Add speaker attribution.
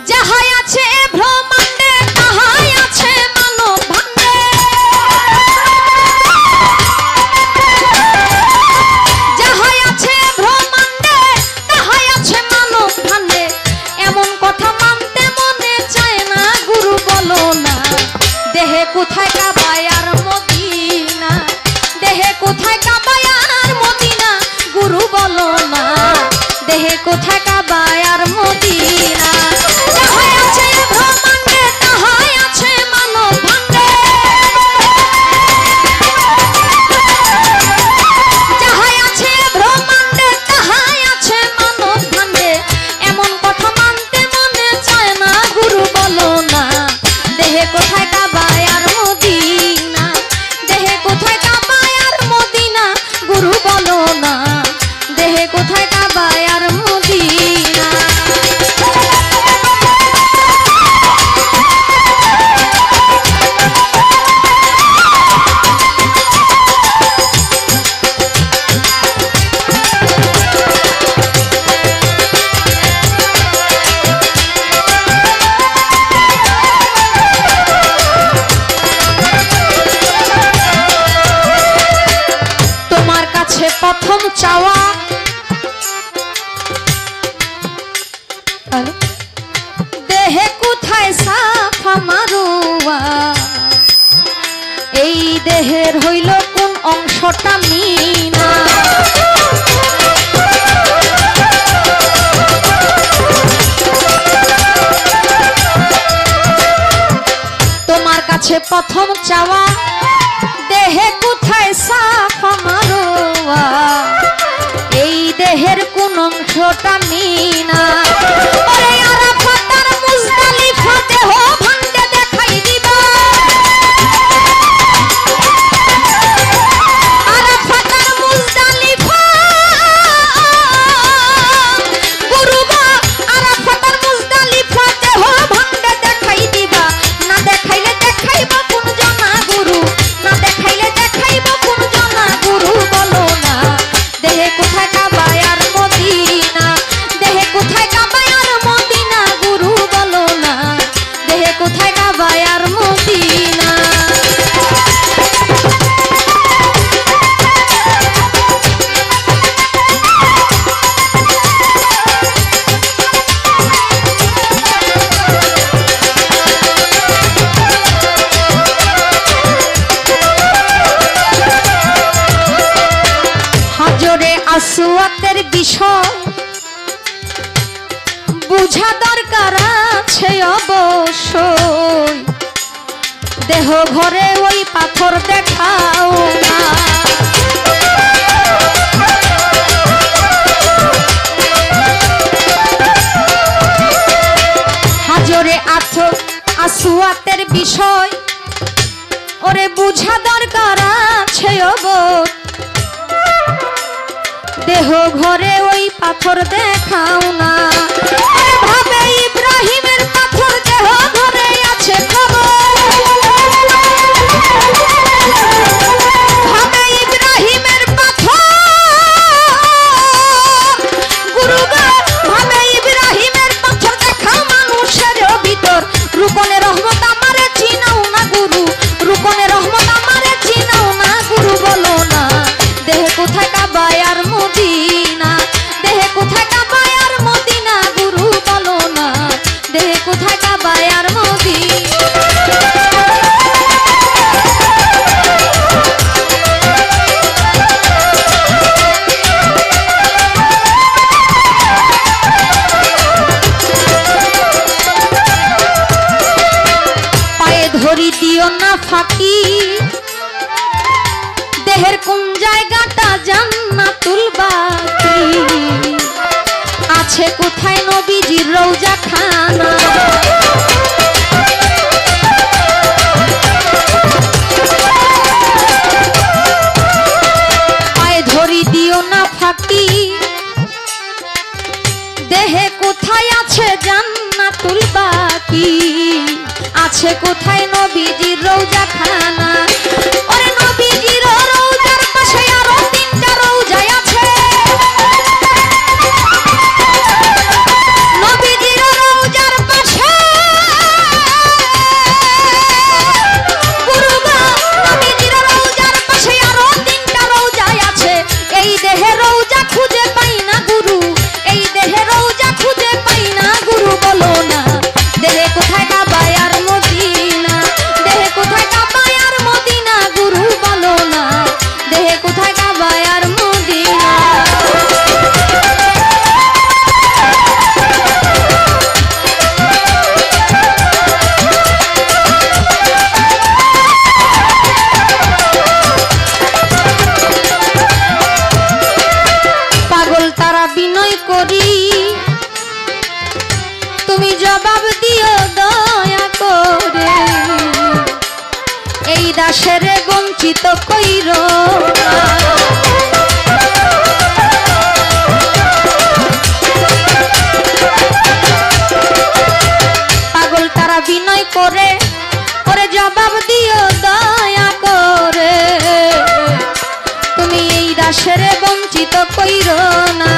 Speaker 1: যাহাই আছে ভ্রমা দেহের হইল কোন অংশটা মিনা। তোমার কাছে প্রথম চাওয়া, দেহে কোথায় সাফ আমার এই দেহের কোন অংশটা মিনা। সুয়াতের বিষয়। বুঝা দরকার আছে অবশ্যই। দেহ ঘরে ওই পাথর দেখাও না। হাজরে আছো আসুয়াতের বিষয়। ওরে বুঝা দরকার আছে অবশ্যই। দেহ ঘরে ওই পাথর দেখাও না। ধরি দিও না ফাঁকি। দেহের কোন জায়গাটা জান্না তুলবা আছে কোথায় নবীজির রৌজা খানা না ফাঁকি। দেহে কোথায় আছে জান্নাতুল বাকি? আছে কোথায় নবীজির রোজা খানা বঞ্চিত কইর পাগল তারা বিনয় করে করে জবাব দিও দয়া করে। তুমি এই দাসের বঞ্চিত কইর না।